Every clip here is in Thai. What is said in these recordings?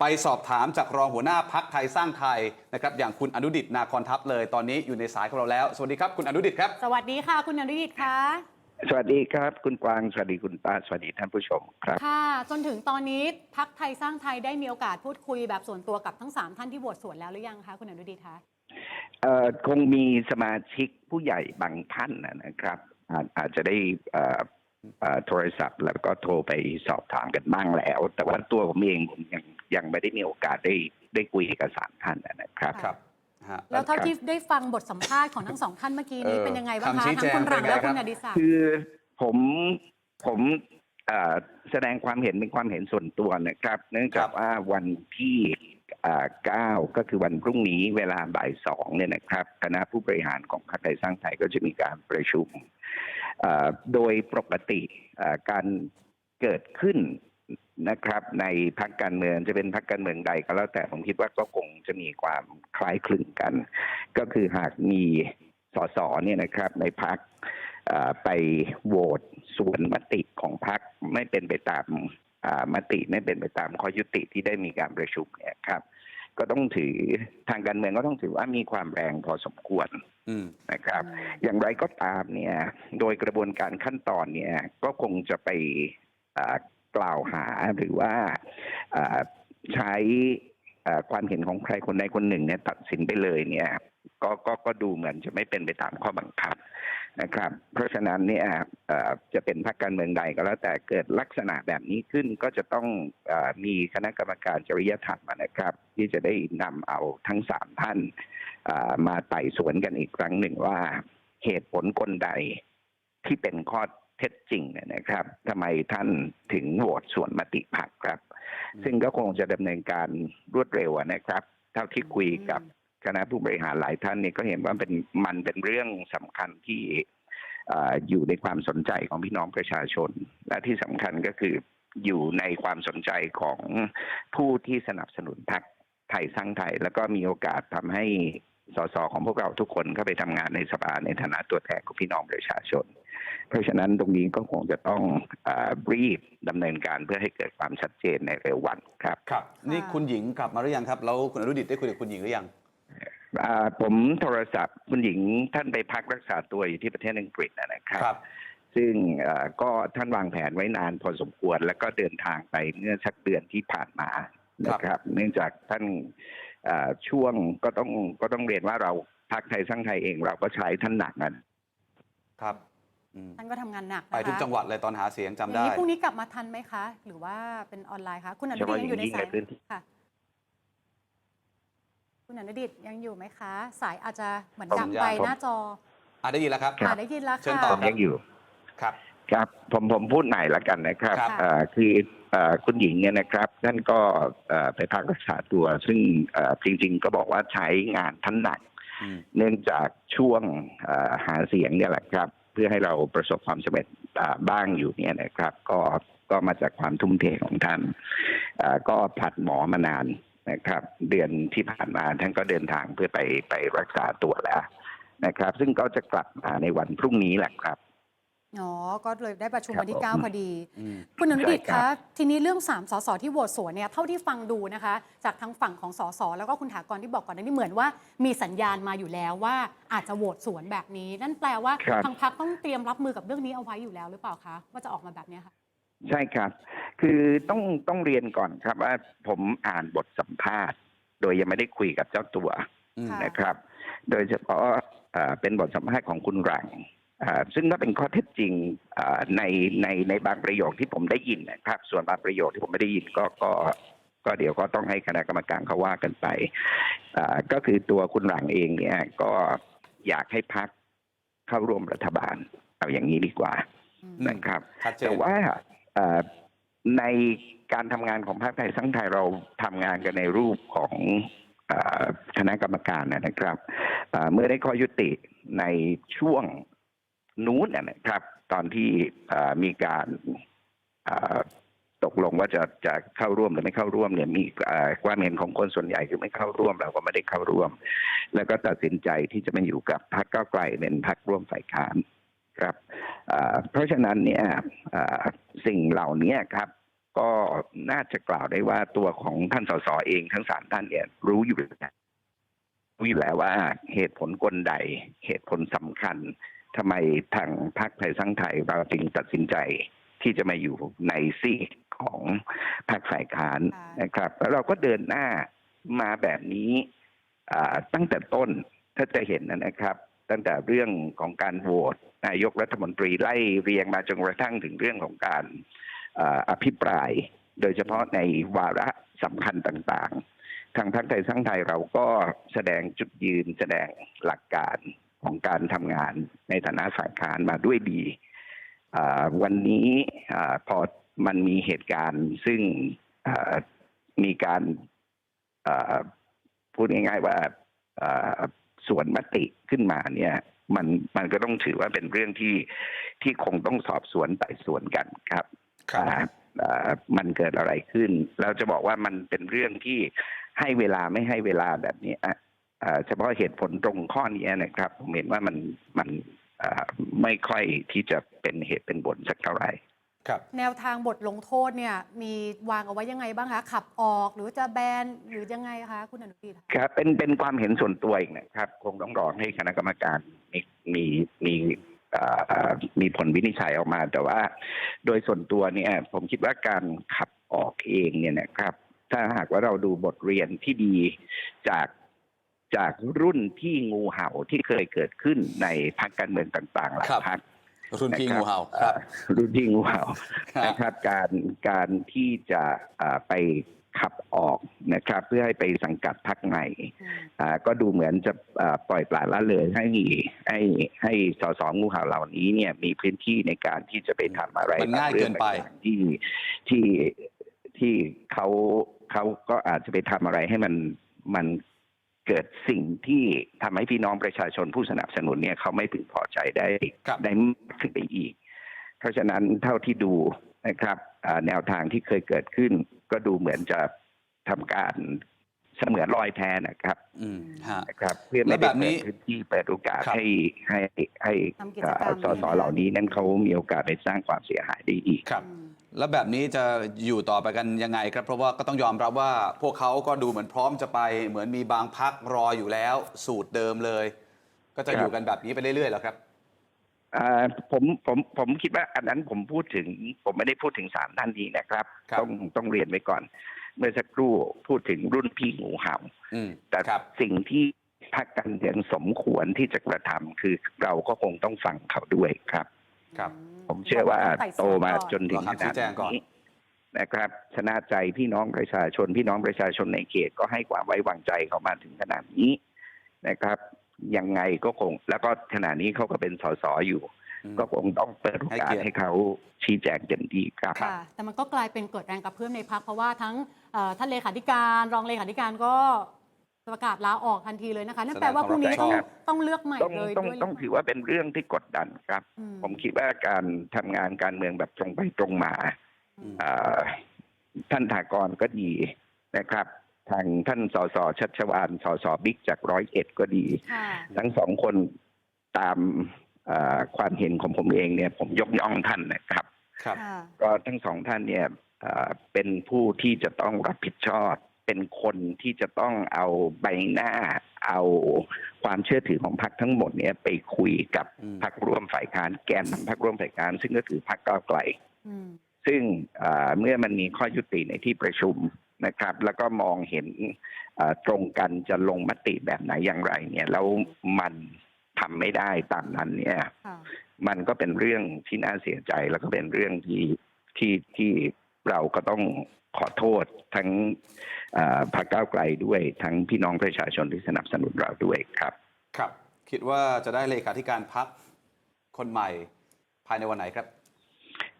ไปสอบถามจากรองหัวหน้าพักไทยสร้างไทยนะครับอย่างคุณอนุดิตนาคอนทัพเลย ตอนนี้อยู่ในสายของเราแล้ว สวัสดีครับคุณอนุดิตครับ สวัสดีค่ะ คุณอนุดิตค่ะ สวัสดีครับ คุณกวางสวัสดีคุณป้าสวัสดีท่านผู้ชมครับค่ะ จนถึงตอนนี้พักไทยสร้างไทยได้มีโอกาสพูดคุยแบบส่วนตัวกับทั้ง 3 ท่านที่โหวตสวนแล้วหรือยังคะคุณอนุดิตคะเอ่อคงมีสมาชิกผู้ใหญ่บางท่านนะนะครับอาจอาจจะได้เอ่อเอ่อโทรศัพท์แล้วก็โทรไปสอบถามกันบ้างแล้ว แต่ว่าตัวผมเองผมยัง ยังไม่ได้มีโอกาสได้ได้คุยกับสามท่านนะครับครับ ฮะแล้วเท่าที่ได้ฟังบทสัมภาษณ์ของทั้งสองท่านเมื่อกี้นี้เออเป็นยังไงบ้างคำคะชี้ทั้แจงงคุณหลังเป็นไงและคุณครับอดิศักดิ์คือผมผมเอ่อแสดงความเห็นเป็นความเห็นส่วนตัวนะครับ เนื่องจากว่าวันที่เก้าก็คือวันพรุ่งนี้เวลาบ่ายสองเนี่ยนะครับ คณะผู้บริหารของพรรคไทยสร้างไทยก็จะมีการประชุมเอ่อโดยปกติเอ่อการเกิดขึ้น นะครับ ในพรรคการเมืองจะเป็นพรรคการเมืองใดก็แล้วแต่ผมคิดว่าก็คงจะมีความคล้ายคลึงกัน ก็คือหากมีสสเนี่ยนะครับ ในพรรคเอ่อไปโหวตส่วนมติของพรรคไม่เป็นไปตามอ่ามติไม่เป็นไปตามข้อยุติที่ได้มีการประชุมเนี่ยครับ ก็ต้องถือทางการเมืองก็ต้องถือว่ามีความแรงพอสมควรอืมนะครับ อย่างไรก็ตามเนี่ย โดยกระบวนการขั้นตอนเนี่ย ก็คงจะไปอ่า กล่าวหาหรือว่าใช้ความเห็นของใครคนใดคนหนึ่งเนี่ยตัดสินไปเลยเนี่ยก็ก็ก็ดูเหมือนจะไม่เป็นไปตามข้อบังคับนะครับ เพราะฉะนั้นเนี่ยจะเป็นพรรคการเมืองใดก็แล้วแต่เกิดลักษณะแบบนี้ขึ้นก็จะต้องอมีคณะกรรมการจริยธรรมนะครับ ที่จะได้นำเอาทั้งสามท่านมาไต่สวนกันอีกครั้งหนึ่งว่าเหตุผลกลใดที่เป็นข้อ เท็จจริงเนี่ยนะครับทำไมท่านถึงโหวตส่วนมติพักครับอืมซึ่งก็คงจะดำเนินการรวดเร็วอะนะครับ เท่าที่คุยกับคณะผู้บริหารหลายท่านเนี่ยก็เห็นว่าเป็นมันเป็นเรื่องสำคัญที่อ่าอยู่ในความสนใจของพี่น้องประชาชน และที่สำคัญก็คืออยู่ในความสนใจของผู้ที่สนับสนุนพรรคไทยสร้างไทย แล้วก็มีโอกาสทำให้สสของพวกเราทุกคนเข้าไปทำงานในสภาในฐานะตัวแทนของพี่น้องประชาชน เพราะฉะนั้นตรงนี้ก็คงจะต้องอารีบดำเนินการเพื่อให้เกิดความชัดเจนในเร็ววันครับครับ นี่คุณหญิงกลับมาหรือยังครับ แล้วคุณอนุดิตได้คุยกับคุณหญิงหรือยังอ่าผมโทรศัพท์คุณหญิงท่านไปพักรักษาตัวอยู่ที่ประเทศอังกฤษนะครับครับซึ่งเอ่อก็ท่านวางแผนไว้นานพอสมควร แล้วก็เดินทางไปเมื่อสักเดือนที่ผ่านมานะครับ เนื่องจากท่านเอ่อช่วงก็ต้องก็ต้องเรียนว่าเราพักไทยสร้างไทยเองเราก็ใช้ท่านหนักนะครับอืม ท่านก็ทำงานหนักนะคะไปทุกจังหวัดเลยตอนหาเสียงจำอย่างได้นี้พรุ่งนี้กลับมาทันไหมคะ หรือว่าเป็นออนไลน์คะคุณอนุดิตยังอยู่ในสายเฉพาะอย่างยิ่งในพื้นที่ ค่ะ คุณอนุดิตยังอยู่ไหมคะ สายอาจจะเหมือนดับไปหน้าจออะได้ยินแล้วครับค่ะได้ยินแล้วเชิญค่ะ ต่อ ผมยังอยู่ ครับ ครับผมผมพูดไหนละกันนะครับครับ เอ่อคือเอ่อคุณหญิงเนี่ยนะครับท่านก็เอ่อไปพักรักษาตัว ซึ่งเอ่อจริง ๆ ก็บอกว่าใช้งานท่านหนัก อืม เนื่องจากช่วงเอ่อหาเสียงเนี่ยแหละครับเพื่อให้เราประสบความสำเร็จบ้างอยู่เนี่ยนะครับ ก็ก็มาจากความทุ่มเทของท่านก็ผัดหมอมานานนะครับ เดือนที่ผ่านมาท่านก็เดินทางเพื่อไปไปรักษาตัวแล้วนะครับ ซึ่งก็จะกลับมาในวันพรุ่งนี้แหละครับ อ๋อ ก็เลยได้ประชุมครับวันที่ผม9พอดีอืมคุณอนุดิตใช่ครัคะบทีนี้เรื่อง 3สสที่โหวตสวนเนี่ยเท่าที่ฟังดูนะคะ จากทางฝั่งของสสแล้วก็คุณถากรที่บอกก่อนหน้านี้เหมือนว่ามีสัญญาณมาอยู่แล้วว่าอาจจะโหวตสวนแบบนี้ นั่นแปลว่าครับทางพรรคต้องเตรียมรับมือกับเรื่องนี้เอาไว้อยู่แล้วหรือเปล่าคะว่าจะออกมาแบบเนี้ยค่ะใช่ครับ คือต้องต้องเรียนก่อนครับว่าผมอ่านบทสัมภาษณ์ โดยยังไม่ได้คุยกับเจ้าตัวอืมค่ะนะครับ โดยเฉพาะเอ่อเป็นบทสัมภาษณ์ของคุณหลังอ่า ซึ่งก็เป็นข้อเท็จจริงอ่าในในในบางประโยคที่ผมได้ยินนะครับ ส่วนบางประโยคที่ผมไม่ได้ยินก็ก็ก็เดี๋ยวก็ต้องให้คณะกรรมการเขาว่ากันไปอ่าก็คือตัวคุณหลังเองเนี่ยก็อยากให้พักเข้าร่วมรัฐบาล เอาอย่างนี้ดีกว่าอืมนะครับชัดเจแต่นว่าเอ่อในการทำงานของพรรคไทยสร้างไทยเราทำงานกันในรูปของเอ่อคณะกรรมการนะนะครับเอ่อเมื่อได้ข้อยุติในช่วง นู้นนะครับ ตอนที่มีการตกลงว่าจะจะเข้าร่วมหรือไม่เข้าร่วมเนี่ยมีความเห็นของคนส่วนใหญ่คือไม่เข้าร่วมเราก็ไม่ได้เข้าร่วม แล้วก็ตัดสินใจที่จะมาอยู่กับพรรคก้าวไกลเป็นพรรคร่วมฝ่ายค้านครับเพราะฉะนั้นเนี่ยสิ่งเหล่านี้ครับ ก็น่าจะกล่าวได้ว่าตัวของท่านสสเองทั้งสามท่านเนี่ยรู้อยู่แล้วรู้อยู่แล้วว่าเหตุผลกลใดเหตุผลสำคัญ ทำไมทางพรรคไทยสร้างไทยเราจึงตัดสินใจที่จะมาอยู่ในซีกของพรรคฝ่ายค้านค่ะนะครับแล้วเราก็เดินหน้ามาแบบนี้อ่าตั้งแต่ต้นถ้าจะเห็นนะครับ ตั้งแต่เรื่องของการโหวตนายกรัฐมนตรีไล่เรียงมาจนกระทั่งถึงเรื่องของการเอ่ออภิปราย โดยเฉพาะในวาระสำคัญต่างๆ ทางพรรคไทยสร้างไทยเราก็แสดงจุดยืนแสดงหลักการ ของการทำงานในฐานะฝ่ายค้านมาด้วยดีอ่าวันนี้อาพอมันมีเหตุการณ์ซึ่งอ่ามีการอ่าพูดง่ายๆว่าอ่าสวนมติขึ้นมาเนี่ยมันมันก็ต้องถือว่าเป็นเรื่องที่ที่คงต้องสอบสวนไต่สวนกันครับครับอ่าอ่ามันเกิดอะไรขึ้น เราจะบอกว่ามันเป็นเรื่องที่ให้เวลาไม่ให้เวลาแบบนี้อะอ่า เฉพาะเหตุผลตรงข้อนี้นะครับผมเห็นว่ามันมันอ่าไม่ค่อยที่จะเป็นเหตุเป็นผลสักเท่าไหร่ครับแนวทางบทลงโทษเนี่ยมีวางเอาไว้ยังไงบ้างคะขับออกหรือจะแบนหรือยังไงคะคุณอนุทินครับเป็นเป็นความเห็นส่วนตัวเองนะครับคงต้องรอให้คณะกรรมการมีมีมีเอ่อมีผลวินิจฉัยออกมา แต่ว่า โดยส่วนตัวเนี่ยผมคิดว่าการขับออกเองเนี่ยนะครับ ถ้าหากว่าเราดูบทเรียนที่ดีจาก จากรุ่นที่งูเห่าที่เคยเกิดขึ้นในพรรคการเมืองต่างๆหลายครับพรรครุ่นพี่ะครับงูเห่าครับเอ่อรุ่นพี่งูเห่าครับนะครับการการที่จะอ่าไปขับออกนะครับ เพื่อให้ไปสังกัดพรรคใหม่อืมอ่าก็ดูเหมือนจะอ่าปล่อยปละละเลยให้ให้ให้สสงูเห่าเหล่านี้เนี่ยมีพื้นที่ในการที่จะไปทำอะไรมันง่ายเกินไปบางรื่องต่างๆที่ที่ที่เขาเขาก็อาจจะไปทำอะไรให้มันมัน เกิดสิ่งที่ทำให้พี่น้องประชาชนผู้สนับสนุนเนี่ยเขาไม่พึงพอใจได้ครับได้มากขึ้นไปอีก เพราะฉะนั้นเท่าที่ดูนะครับอ่าแนวทางที่เคยเกิดขึ้น ก็ดูเหมือนจะทำการ เสมือนลอยแพนะครับอืมฮะ นะครับ เพื่อแล้ไม่วได้แบบนี้เปิดพื้นที่เปิดโอกาสครับ ให้ให้ให้ทำกิจกรรมอ่าสสเหล่านี้นั้นเขามีโอกาสไปสร้างความเสียหายได้อีก ครับอืมแล้วแบบนี้จะอยู่ต่อไปกันยังไงครับ เพราะว่าก็ต้องยอมรับว่าพวกเขาก็ดูเหมือนพร้อมจะไป เหมือนมีบางพักรออยู่แล้ว สูตรเดิมเลย ก็จะครับอยู่กันแบบนี้ไปเรื่อยๆแล้วครับ อ่าผมผมผมคิดว่าอันนั้นผมพูดถึง ผมไม่ได้พูดถึงสามท่านนี้นะครับ ครับ ต้องต้องเรียนไว้ก่อน เมื่อสักครู่พูดถึงรุ่นพี่งูเห่าอืมแต่ครับสิ่งที่พรรคการเมืองสมควรที่จะกระทำคือเราก็คงต้องฟังเขาด้วยครับ ครับ ผมเชื่อว่าไต่สวนโตมาก่อนจนถึงรอขคำชี้นาดแจงก่อนนี้นะครับชนะใจพี่น้องประชาชน พี่น้องประชาชนในเขตก็ให้ความไว้วางใจเขามาถึงขนาดนี้นะครับ ยังไงก็คง แล้วก็ขณะนี้เขาก็เป็นสสอยู่อืม ก็คงต้องเปิดโอกาสให้เกียรติให้เขาชี้แจงเต็มที่ครับค่ะแต่มันก็กลายเป็นเกิดแรงกระเพื่อมในพักเพราะว่าทั้งเอ่อท่านเลขาธิการรองเลขาธิการก็ประกาศลาออกทันทีเลยนะคะนั่นแปลว่าพรุ่งนี้ต้องแสดงความรับผิดชอบต้องเลือกใหม่ต้องเลยต้องด้วยหรืต้องเปล่าถือว่าเป็นเรื่องที่กดดันครับอืผมคิดว่าการทำงานการเมืองแบบตรงไปตรงมาอืมเอ่อท่านถากรก็ดีนะครับ ทางท่านสสชัชวานสสบิ๊กจากร้อยเอ็ดก็ดีค่ะทั้งสองคนตามเอ่อ ความเห็นของผมเองเนี่ย ผมยกย่องท่านนะครับ ครับค่ะก็ทั้งสองท่านเนี่ยเอ่อเป็นผู้ที่จะต้องรับผิดชอบ เป็นคนที่จะต้องเอาใบหน้า เอาความเชื่อถือของพรรคทั้งหมดเนี่ยไปคุยกับอืมพรรคร่วมฝ่ายค้านแกนนำพรรคร่วมฝ่ายค้านซึ่งก็คือพรรคก้าวไกลอืมซึ่งเอ่อเมื่อมันมีข้อยุติในที่ประชุมนะครับ แล้วก็มองเห็นเอ่อตรงกันจะลงมติแบบไหนอย่างไรเนี่ยแล้วมัน ทำไม่ได้ตามนั้นเนี่ยค่ะมันก็เป็นเรื่องที่น่าเสียใจแล้วก็เป็นเรื่องที่ที่ที่เราก็ต้องขอโทษทั้งเอ่อพรรคก้าวไกลด้วย ทั้งพี่น้องประชาชนที่สนับสนุนเราด้วยครับ ครับ คิดว่าจะได้เลขาธิการพักคนใหม่ภายในวันไหนครับ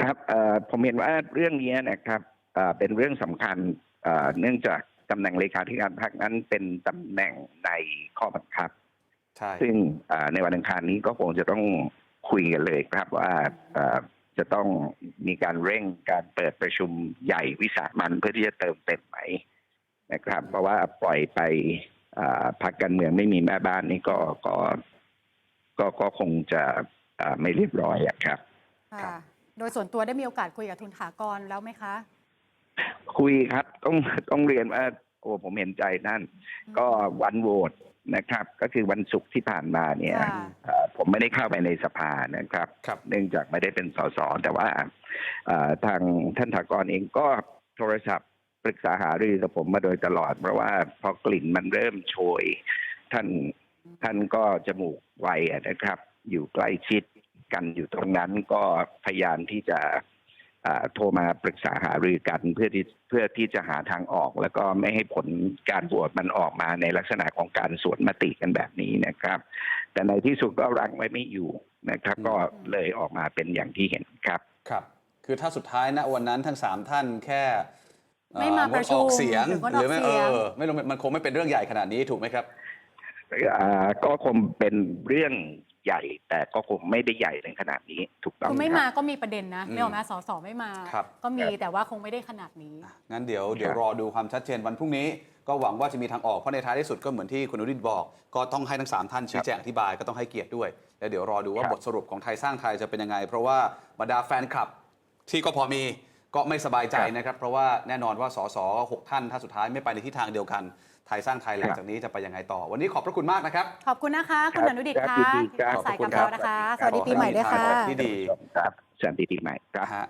ครับเอ่อผมเห็นว่าเรื่องนี้นะครับเอ่อเป็นเรื่องสำคัญเอ่อเนื่องจากตำแหน่งเลขาธิการพรรคนั้นเป็นตำแหน่งในข้อบังคับ ใช่ซึ่งเอ่อในวันอังคารนี้ก็คงจะต้องคุยกันเลยครับว่าเอ่อจะต้องมีการเร่งการเปิดประชุมใหญ่วิสามันเพื่อที่จะเติมเต็มไหมนะครับ เพราะว่าปล่อยไปเอ่อพรรคการเมืองไม่มีแม่บ้านนี่ก็ก็ก็ก็คงจะเอ่อไม่เรียบร้อยอะครับครัค่ะบโดยส่วนตัวได้มีโอกาสคุยกับทุนถากรแล้วไหมคะ คุยครับต้องต้องเรียนว่าโอ้ผมเห็นใจท่านก็วันโหวต นะครับ ก็คือวันศุกร์ที่ผ่านมาเนี่ยค่ะ เอ่อผมไม่ได้เข้าไปในสภานะครับ ครับ เนื่องจากไม่ได้เป็นสสแต่ว่าเอ่อทางท่านถากรเองก็โทรศัพท์ปรึกษาหารือกับผมมาโดยตลอด เพราะว่าพอกลิ่นมันเริ่มโชย ท่านท่านก็จมูกไวอะนะครับ อยู่ใกล้ชิดกันอยู่ตรงนั้นก็พยายามที่จะอ่า โทรมาปรึกษาหารือกันเพื่อที่เพื่อที่จะหาทางออก แล้วก็ไม่ให้ผลการโหวตมันออกมาในลักษณะของการสวนมติกันแบบนี้นะครับ แต่ในที่สุดก็รั้งไว้ไม่อยู่นะครับอืมก็เลยออกมาเป็นอย่างที่เห็นครับครับ คือถ้าสุดท้ายนะวันนั้นทั้งสามท่านแค่เอ่อไม่มาประชุมงดออกเสียงหรืองดออกหรือไม่เสีเอยงอไม่ลงมันคงไม่เป็นเรื่องใหญ่ขนาดนี้ถูกไหมครับอ่า ก็คงเป็นเรื่องใหญ่ แต่ก็คงไม่ได้ใหญ่ถึงขนาดนี้ถูกต้องคือไม่รับมาก็มีประเด็นนะอืมไม่ออกมาสสไม่มา ครับ ก็มีครับแต่ว่าคงไม่ได้ขนาดนี้ งั้นเดี๋ยวเดี๋ยวครับรอดูความชัดเจนวันพรุ่งนี้ ก็หวังว่าจะมีทางออกเพราะในท้ายที่สุดก็เหมือนที่คุณอนุรินทร์บอก ก็ต้องให้ทั้งสามท่านชี้แจงอธิบายก็ต้องให้เกียรติด้วยแล้วเดี๋ยวรอดูว่าครับบทสรุปของไทยสร้างไทยจะเป็นยังไง เพราะว่าบรรดาแฟนคลับที่ก็พอมี ก็ไม่สบายใจนะครับ เพราะว่าแน่นอนว่าสสหกท่านถ้าสุดท้ายไม่ไปในทิศทางเดียวกัน ไทยสร้างไทยหลังจากนี้จะไปยังไงต่อ วันนี้ขอบพระคุณมากนะครับ ขอบคุณนะคะ คุณครับอนุดิตครับค่ะยินดีครับที่สายขอบคุกับณครับเรานะคะสครับวัสดีปีใหม่ด้วยค่ะที่ดีครับสวัสดีปีใหม่ครับฮะ